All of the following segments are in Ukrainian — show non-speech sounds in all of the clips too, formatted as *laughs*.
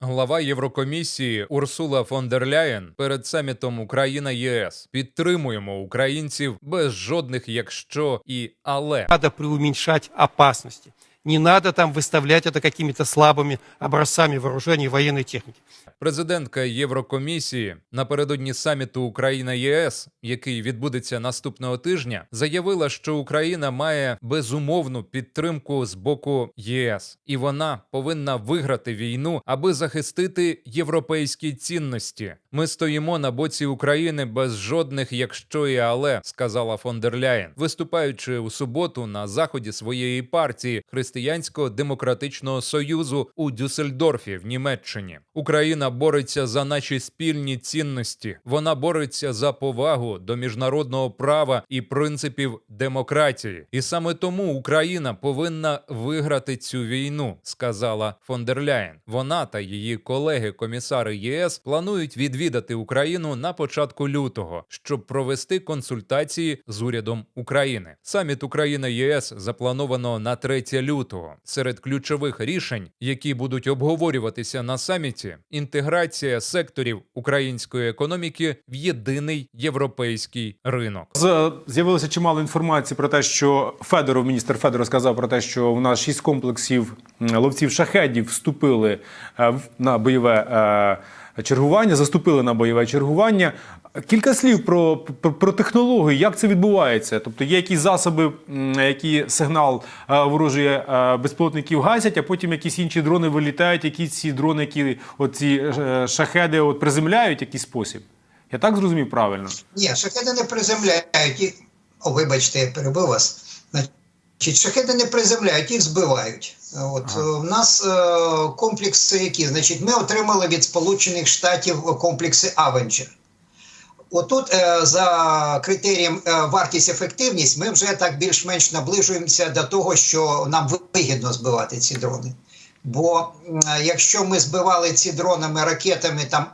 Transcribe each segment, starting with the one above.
Глава Єврокомісії Урсула фон дер Ляєн перед самітом Україна ЄС підтримуємо українців без жодних якщо і але. треба приуміншати опасности. Не надо там выставлять это какими-то слабыми образцами вооружений и военной техники. Президентка Єврокомісії напередодні саміту Україна ЄС, який відбудеться наступного тижня, заявила, що Україна має безумовну підтримку з боку ЄС, і вона повинна виграти війну, аби захистити європейські цінності. Ми стоїмо на боці України без жодних якщо і але, сказала фон дер Ляєн, виступаючи у суботу на заході своєї партії Християнсько-демократичного союзу у Дюссельдорфі в Німеччині. Україна бореться за наші спільні цінності. Вона бореться за повагу до міжнародного права і принципів демократії. І саме тому Україна повинна виграти цю війну, сказала фон дер Ляєн. Вона та її колеги-комісари ЄС планують відвідати Україну на початку лютого, щоб провести консультації з урядом України. Саміт Україна ЄС заплановано на 3 лютого. Серед ключових рішень, які будуть обговорюватися на саміті, інтеграція секторів української економіки в єдиний європейський ринок. З'явилося чимало інформації про те, що Федоров, міністр Федоров сказав про те, що у нас шість комплексів ловців шахедів вступили е, на бойове е, чергування, заступили на бойове чергування. Кілька слів про, про, про технологію, як це відбувається. Тобто є якісь засоби, які сигнал е, ворожої е, безпілотників гасять, а потім якісь інші дрони вилітають, якісь ці дрони, які оці е, шахеди от приземляють якийсь спосіб. Я так зрозумів правильно? Ні, шахеди не приземляють їх. О, вибачте, я перебив вас. Значить, шахеди не приземляють, їх збивають. От е, в нас е, комплекси які? Значить, ми отримали від Сполучених Штатів комплекси Avenger. Отут е, за критерієм е, вартість ефективність ми вже так більш-менш наближуємося до того, що нам вигідно збивати ці дрони. Бо м, якщо ми збивали ці дронами ракетами там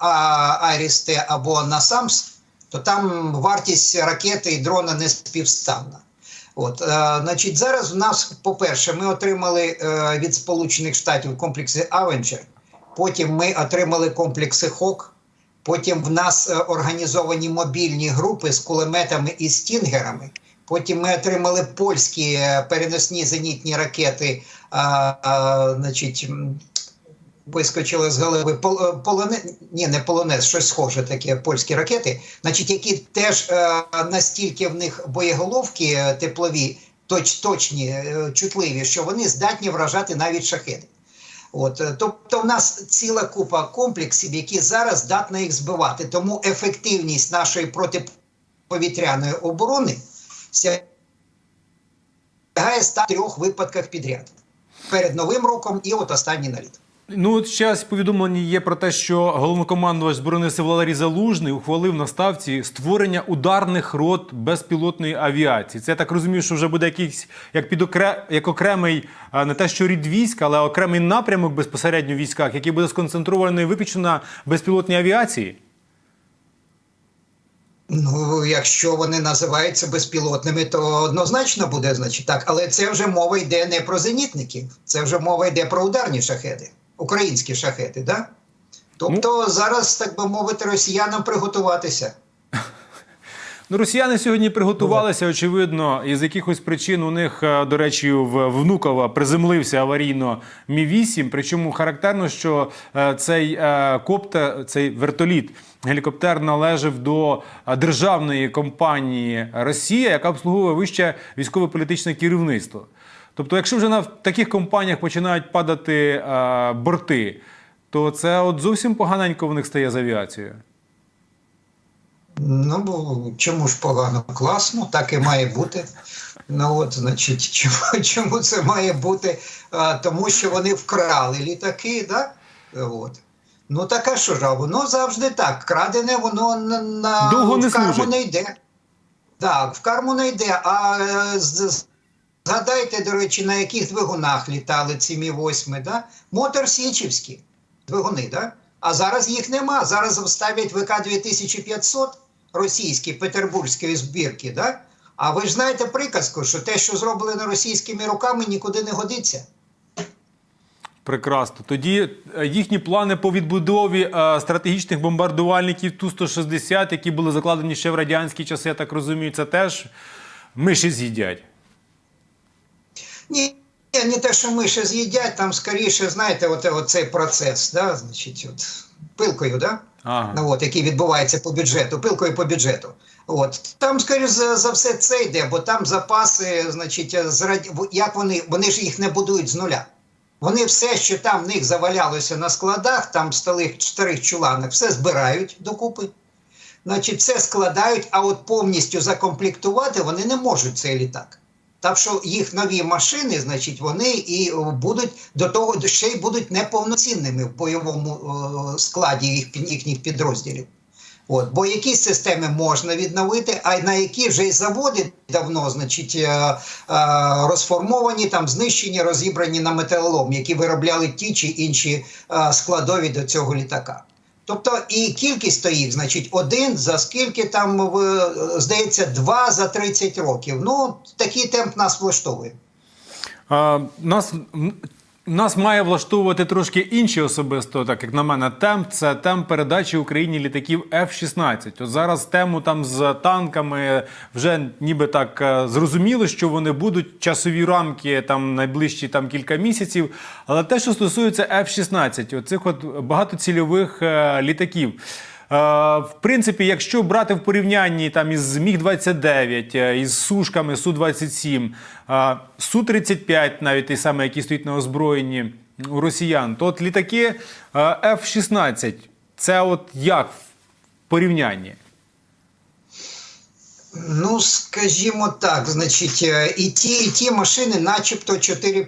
Арісте або Насамс, то там вартість ракети і дрона не співставна. От, е, значить, зараз в нас, по-перше, ми отримали е, від Сполучених Штатів комплекси Avenger, потім ми отримали комплекси Хок, потім в нас е, організовані мобільні групи з кулеметами і стінгерами. Потім ми отримали польські е, переносні зенітні ракети, а, а, значить, вискочили з голови Пол- е, полоне... Ні, не полонез, щось схоже таке польські ракети, значить, які теж е, настільки в них боєголовки е, теплові, точ, точні, е, чутливі, що вони здатні вражати навіть шахеди. От, тобто, в нас ціла купа комплексів, які зараз здатна їх збивати. Тому ефективність нашої протиповітряної оборони сягає 103 випадках підряд перед новим роком і от останній наліт. Ну, зараз повідомлення є про те, що головнокомандувач збройних сил Валерій Залужний ухвалив на ставці створення ударних рот безпілотної авіації. Це я так розумію, що вже буде якийсь як під як окремий не те, що рід військ, але окремий напрямок безпосередньо в військах, який буде сконцентрований виключно на безпілотній авіації. Ну, якщо вони називаються безпілотними, то однозначно буде, значить так. Але це вже мова йде не про зенітників, це вже мова йде про ударні шахеди, українські шахети, да? Тобто зараз, так би мовити, росіянам приготуватися. Ну, росіяни сьогодні приготувалися, очевидно, із якихось причин у них, е, до речі, в Внуково приземлився аварійно Мі 8 Причому характерно, що е, цей е, коптер, цей вертоліт, гелікоптер належав до е, державної компанії Росія, яка обслуговує вище військово-політичне керівництво. Тобто, якщо вже на таких компаніях починають падати е, борти, то це от зовсім поганенько в них стає з авіацією. Ну, бо чому ж погано? Класно, так і має бути. Ну от, значить, *laughs* чому, чому це має бути? А, тому що вони вкрали літаки, да? От. Ну так а що ж, а воно завжди так. Крадене, воно на, Довго не в карму служить. не йде. Так, в карму не йде. А е, з- згадайте, до речі, на яких двигунах літали ці Мі 8 да? Мотор Січівські двигуни, да? А зараз їх нема. Зараз ставлять ВК 2500 російські петербурзької збірки, да? А ви ж знаєте приказку, що те, що зроблено російськими руками, нікуди не годиться. Прекрасно. Тоді е, їхні плани по відбудові е, стратегічних бомбардувальників Ту-160, які були закладені ще в радянські часи, я так розумію, це теж миші з'їдять. Ні, не те, що миші з'їдять, там скоріше, знаєте, от, оцей процес, да, значить, от, пилкою, да? Ага. ну, от, який відбувається по бюджету, пилкою по бюджету. От там, скоріш за, за все, це йде, бо там запаси, значить, як вони, вони ж їх не будують з нуля. Вони все, що там в них завалялося на складах, там в старих, старих чуланах, все збирають докупи. Значить, все складають, а от повністю закомплектувати вони не можуть цей літак. Так що їх нові машини, значить, вони і е, будуть до того ще й будуть неповноцінними в бойовому е, складі їх, їхніх підрозділів. От, бо якісь системи можна відновити, а на які вже й заводи давно, значить, е, е, розформовані, там знищені, розібрані на металолом, які виробляли ті чи інші е, складові до цього літака. Тобто і кількість то значить, один за скільки там, в- здається, два за 30 років. Ну, такий темп нас влаштовує. А, нас, нас має влаштовувати трошки інші особисто, так як на мене, темп це темп передачі Україні літаків F-16. От зараз тему там з танками вже ніби так е, зрозуміло, що вони будуть часові рамки там найближчі там кілька місяців. Але те, що стосується F-16, оцих от багатоцільових е, літаків. Е, В принципі, якщо брати в порівнянні там із Міг-29, е, із Сушками Су-27, е, Су-35, навіть той самий, який стоїть на озброєнні у росіян, то от літаки е, F-16, це от як в порівнянні? Ну, скажімо так, значить, і ті, і ті машини, начебто 4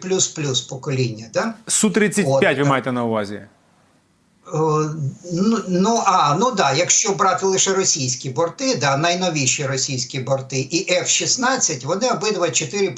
покоління, да? Су-35 От, ви маєте на увазі? Е, Ну, ну, а, ну да, якщо брати лише російські борти, да, найновіші російські борти, і F-16, вони обидва 4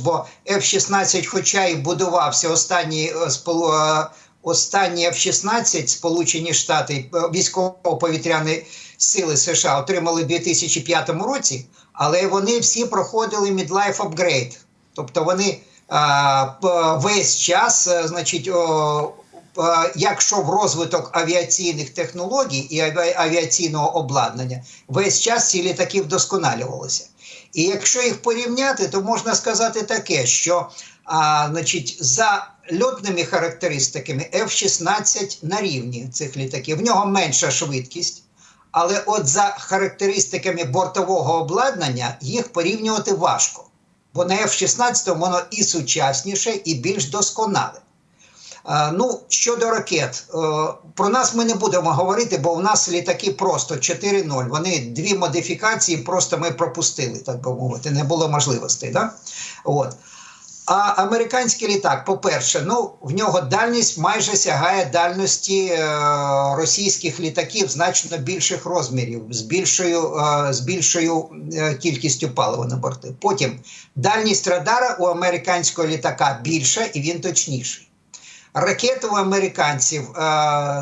бо F-16, хоча і будувався останній е, е, останні F-16, Сполучені Штати, військово-повітряні сили США отримали в 2005 році, але вони всі проходили midlife upgrade. Тобто вони а, весь час, значить, о, як йшов розвиток авіаційних технологій і авіаційного обладнання, весь час ці літаки вдосконалювалися. І якщо їх порівняти, то можна сказати таке, що а, значить, за льотними характеристиками F-16 на рівні цих літаків. В нього менша швидкість, але от за характеристиками бортового обладнання їх порівнювати важко. Бо на F-16 воно і сучасніше, і більш досконале. Е, Ну, щодо ракет, е, про нас ми не будемо говорити, бо у нас літаки просто 4.0. Вони дві модифікації, просто ми пропустили, так би мовити, не було можливостей. Да? От. А американський літак, по-перше, ну в нього дальність майже сягає дальності е, російських літаків значно більших розмірів, з більшою, з більшою кількістю палива на борти. Потім дальність радара у американського літака більша і він точніший. Ракети у американців, е,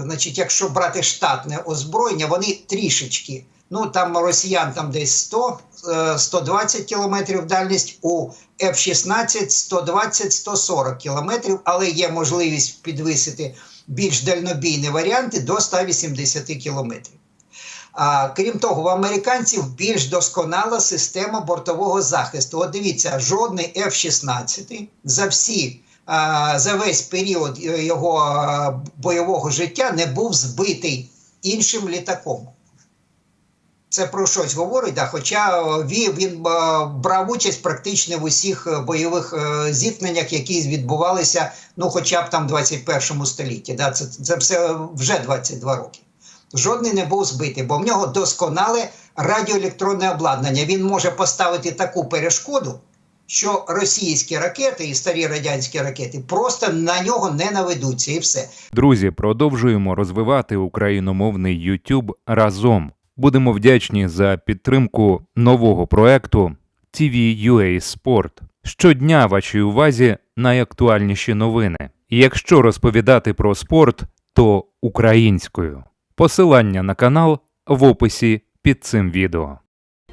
значить, якщо брати штатне озброєння, вони трішечки. Ну там росіян там десь 100, е, 120 кілометрів дальність, у F-16 120-140 кілометрів, але є можливість підвисити більш дальнобійні варіанти до 180 кілометрів. А, крім того, в американців більш досконала система бортового захисту. От дивіться, жодний F-16 за всі. За весь період е, його бойового життя не був збитий іншим літаком. Це про щось говорить, да, хоча е, він, е, брав участь практично в усіх е, бойових е, зіткненнях, які відбувалися ну, хоча б там в 21 столітті. Да, це, це все вже 22 роки. Жодний не був збитий, бо в нього досконале радіоелектронне обладнання. Він може поставити таку перешкоду, що російські ракети і старі радянські ракети просто на нього не наведуться, і все. Друзі, продовжуємо розвивати україномовний YouTube разом. Будемо вдячні за підтримку нового проекту TV.ua Sport. Щодня вашій увазі найактуальніші новини. Якщо розповідати про спорт, то українською. Посилання на канал в описі під цим відео.